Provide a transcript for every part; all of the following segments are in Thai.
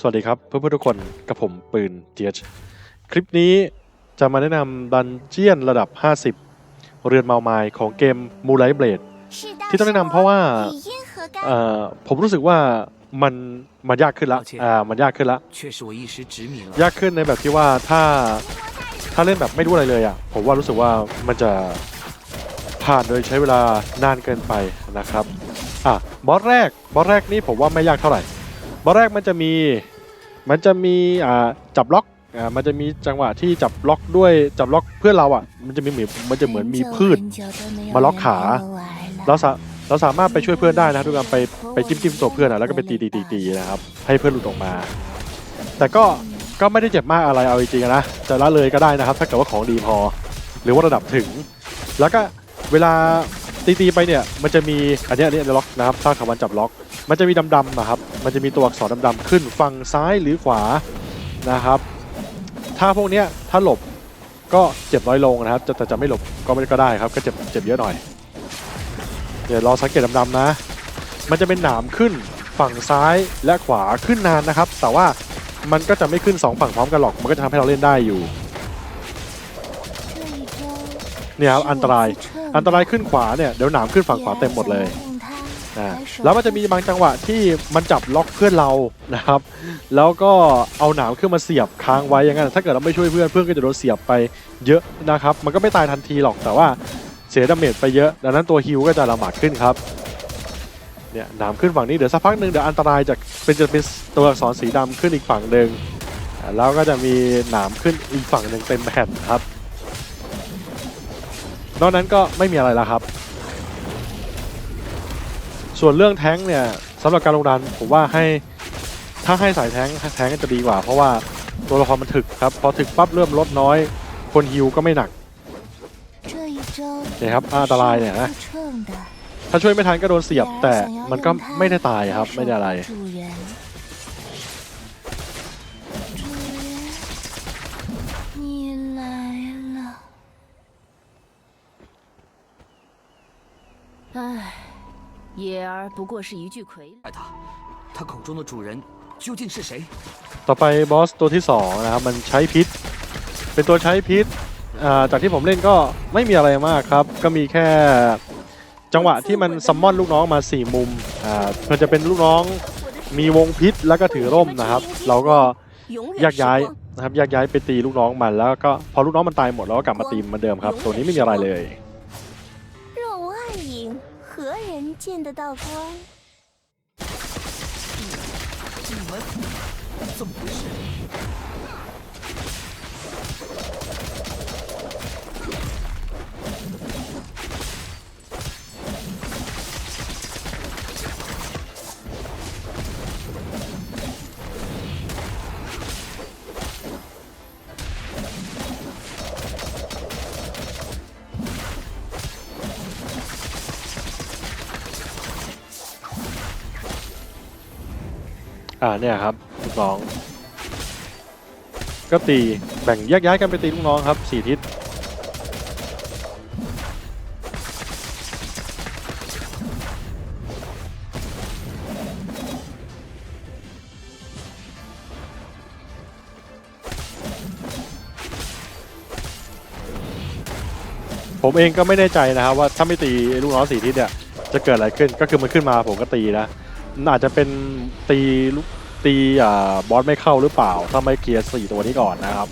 สวัสดีครับเพื่อนๆทุกคนกับผมปืนเจียชคลิปนี้จะมาแนะนำดันเจียนระดับ 50 เรือนเมาไม้ของเกมมูไลเบลดที่ต้องแนะนำเพราะว่าผมรู้สึกว่ามันมันยากขึ้นละอ่ามันยากขึ้นละยากขึ้นในแบบที่ว่าถ้าถ้าเล่นแบบไม่รู้อะไรเลยอะผมว่ารู้สึกว่ามันจะผ่านโดยใช้เวลานานเกินไปนะครับอะบอสแรกบอสแรกนี่ผมว่าไม่ยากเท่าไหร่ บอสแรกมันจะมีมันจะมีอ่าจับล็อกอ่ามันจะมีจังหวะที่จับล็อกด้วยจับล็อกเพื่อนเราอะ มันจะมีเหมือนมันจะเหมือนมีพืช มาล็อกขา เราสาเราสามารถไปช่วยเพื่อนได้นะทุกการไปไปจิ้มจิ้มตัวเพื่อนอะแล้วก็ไปตีตีตีตีนะครับให้เพื่อนหลุดออกมา แต่ก็ก็ไม่ได้เจ็บมากอะไรเอาจริงๆนะจะละเลยก็ได้นะครับถ้าเกิดว่าของดีพอ หรือว่าระดับถึง แล้วก็เวลาตีตีไปเนี่ยมันจะมีอันเนี้ยอันเนี้ยล็อกนะครับสร้างคำวันจับล็อก มันจะมีดำๆอะครับ มันจะมีตัวอักษรดำๆขึ้นฝั่งซ้ายหรือขวานะครับ ถ้าพวกเนี้ยถ้าหลบก็เจ็บน้อยลงนะครับ แต่จะไม่หลบก็ไม่ก็ได้ครับ ก็เจ็บเจ็บเยอะหน่อย เดี๋ยวรอสังเกตดำๆนะ มันจะเป็นหนามขึ้นฝั่งซ้ายและขวาขึ้นนานนะครับ แต่ว่ามันก็จะไม่ขึ้นสองฝั่งพร้อมกันหรอก มันก็จะทำให้เราเล่นได้อยู่ เนี่ยครับอันตราย อันตรายขึ้นขวาเนี่ยเดี๋ยวหนามขึ้นฝั่งขวาเต็มหมดเลย อ่าแล้วมันจะมีบางจังหวะที่มันจับล็อกเพื่อนเรานะครับ แล้วก็เอาหนามขึ้นมาเสียบค้างไว้อย่างนั้นถ้าเกิดเราไม่ช่วยเพื่อนเพื่อนก็จะโดนเสียบไปเยอะนะครับ มันก็ไม่ตายทันทีหรอกแต่ว่าเสียดาเมจไปเยอะ ดังนั้นตัวฮิวก็จะลำบากขึ้นครับเนี่ยหนามขึ้นฝั่งนี้เดี๋ยวสักพักหนึ่งเดี๋ยวอันตรายจะเป็นจะเป็นตัวอักษรสีดำขึ้นอีกฝั่งหนึ่งอ่าแล้วก็จะมีหนามขึ้นอีกฝั่งหนึ่งเต็มแผ่นครับนอกนั้นก็ไม่มีอะไรแล้วครับ ส่วนเรื่องแท้งเนี่ยสำหรับการลงดันผมว่าให้ถ้าให้สายแท้งแท้งจะดีกว่า เพราะว่าตัวละครมันถึกครับพอถึกปั๊บเริ่มลดน้อย คนฮิวก็ไม่หนักเนี่ยครับอันตรายเนี่ยนะถ้าช่วยไม่ทันก็โดนเสียบแต่มันก็ไม่ได้ตายครับไม่ได้อะไร唉。野儿不过是一具傀儡。爱他，他口中的主人究竟是谁？ ต่อไปบอสตัวที่สองนะครับมันใช้พิษ เป็นตัวใช้พิษอ่าจากที่ผมเล่นก็ไม่มีอะไรมากครับ ก็มีแค่จังหวะที่มันซัมมอนลูกน้องมาสี่มุมอ่ามันจะเป็นลูกน้องมีวงพิษแล้วก็ถือร่มนะครับ เราก็แยกย้ายนะครับแยกย้ายไปตีลูกน้องมันแล้วก็พอลูกน้องมันตายหมดเราก็กลับมาตีมเหมือนเดิมครับ ตัวนี้ไม่มีอะไรเลย 见得到光？你们怎么回事？ อ่าเนี่ยครับลูกน้อง ก็ตีแบ่งแยกย้ายกันไปตีลูกน้องครับสี่ทิศผมเองก็ไม่แน่ใจนะครับว่าถ้าไม่ตีลูกน้องสี่ทิศเนี่ยจะเกิดอะไรขึ้นก็คือมันขึ้นมาผมก็ตีนะมันอาจจะเป็นตีลูก ตีอ่าบอสไม่เข้าหรือเปล่า ถ้าไม่เคลียร์สี่ตัวนี้ก่อนนะครับ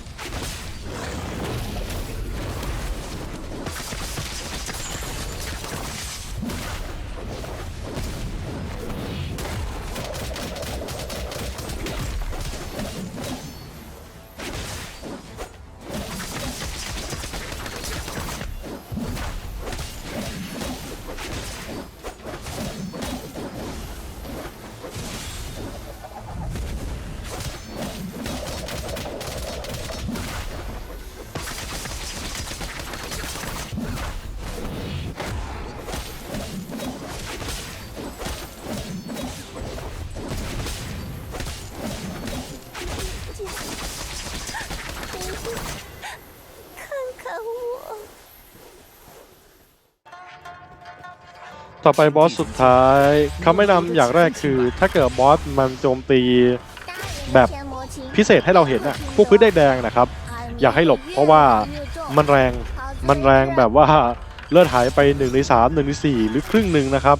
ข้าต่อไปบอสสุดท้ายคำแนะนำอย่างแรกคือ ถ้าเกิดบอสมันโจมตีแบบพิเศษให้เราเห็นอะพวกพื้นแดงนะครับ อยากให้หลบเพราะว่ามันแรงมันแรงแบบว่าเลือดหายไป1ใน3 1ใน4 หรือครึ่งหนึ่งนะครับ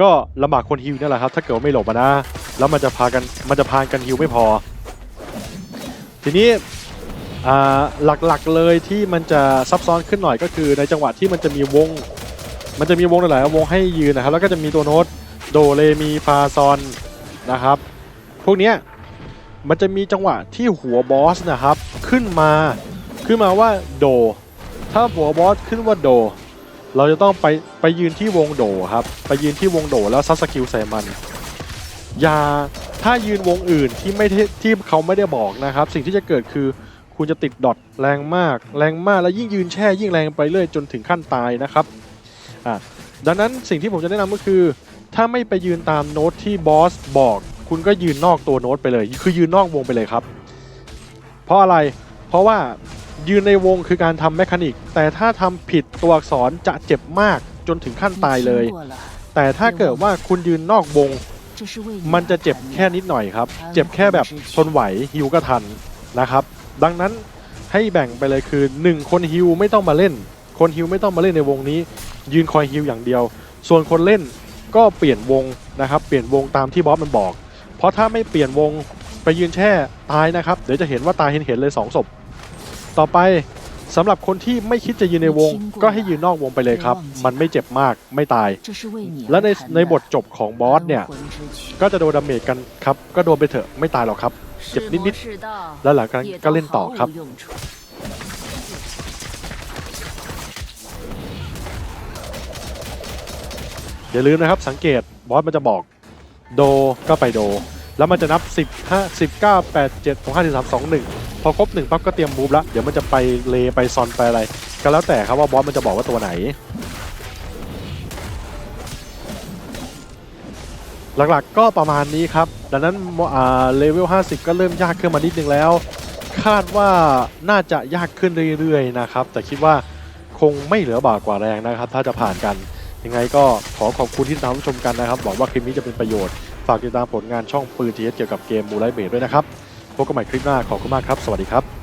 ก็ลำบากคนฮิวนี่แหละครับ ถ้าเกิดไม่หลบนะ แล้วมันจะพากันมันจะพานกันฮิวไม่พอ ทีนี้ หลักๆเลยที่มันจะซับซ้อนขึ้นหน่อยก็คือในจังหวะที่มันจะมีวง มันจะมีวงหลายๆวงให้ยืนนะครับ แล้วก็จะมีตัวโน้ตโดเรมีฟาซอนนะครับ พวกเนี้ยมันจะมีจังหวะที่หัวบอสนะครับขึ้นมาขึ้นมาว่าโด ถ้าหัวบอสขึ้นว่าโด เราจะต้องไปไปยืนที่วงโดครับไปยืนที่วงโดแล้วซัสกิลใส่มันอย่าถ้ายืนวงอื่นที่ไม่ที่เขาไม่ได้บอกนะครับ สิ่งที่จะเกิดคือ คุณจะติดดอทแรงมาก แรงมากแล้วยิ่งยืนแช่ยิ่งแรงไปเรื่อยจนถึงขั้นตายนะครับอะดังนั้นสิ่งที่ผมจะแนะนำก็คือ ถ้าไม่ไปยืนตามโน้ตที่บอสบอก คุณก็ยืนนอกตัวโน้ตไปเลย คือยืนนอกวงไปเลยครับ เพราะอะไรเพราะว่ายืนในวงคือการทำแมคานิก แต่ถ้าทำผิดตัวอักษรจะเจ็บมากจนถึงขั้นตายเลย แต่ถ้าเกิดว่าคุณยืนนอกวง มันจะเจ็บแค่นิดหน่อยครับ เจ็บแค่แบบทนไหวฮิวก็ทันนะครับ ดังนั้นให้แบ่งไปเลยคือ 1 คนฮิวไม่ต้องมาเล่น คนฮิวไม่ต้องมาเล่นในวงนี้ ยืนคอยฮิวอย่างเดียว ส่วนคนเล่นก็เปลี่ยนวงนะครับ เปลี่ยนวงตามที่บอสมันบอก เพราะถ้าไม่เปลี่ยนวงไปยืนแช่ตายนะครับ เดี๋ยวจะเห็นว่าตายเห็นเห็นเลยสองศพต่อไปสำหรับคนที่ไม่คิดจะยืนในวง ก็ให้ยืนนอกวงไปเลยครับ มันไม่เจ็บมากไม่ตาย และในในบททจบของบอสเนี่ย ก็จะโดนดาเมจกันครับ ก็โดนไปเถอะไม่ตายหรอกครับ เจ็บนิดๆแล้วหลังจากนั้นก็เล่นต่อครับ อย่าลืมนะครับสังเกตบอสมันจะบอกโดก็ไปโด แล้วมันจะนับ 10 5 19 8 7 6 5 4 3 2 1 พอครบ1ปั๊บก็เตรียมมูฟละเดี๋ยวมันจะไปเลไปซอนไปอะไร ก็แล้วแต่ครับว่าบอสมันจะบอกว่าตัวไหน หลักๆก็ประมาณนี้ครับ ดังนั้นเลเวล 50 ก็เริ่มยากขึ้นมานิดนึงแล้ว คาดว่าน่าจะยากขึ้นเรื่อยๆนะครับ แต่คิดว่าคงไม่เหลือบากกว่าแรงนะครับ ถ้าจะผ่านกัน ยังไงก็ขอขอบคุณที่ติดตามรับชมกันนะครับ หวังว่าคลิปนี้จะเป็นประโยชน์ ฝากติดตามผลงานช่องปืนทีเอสเกี่ยวกับเกมมูไลเบดด้วยนะครับ พบกันใหม่คลิปหน้าขอบคุณมากครับ สวัสดีครับ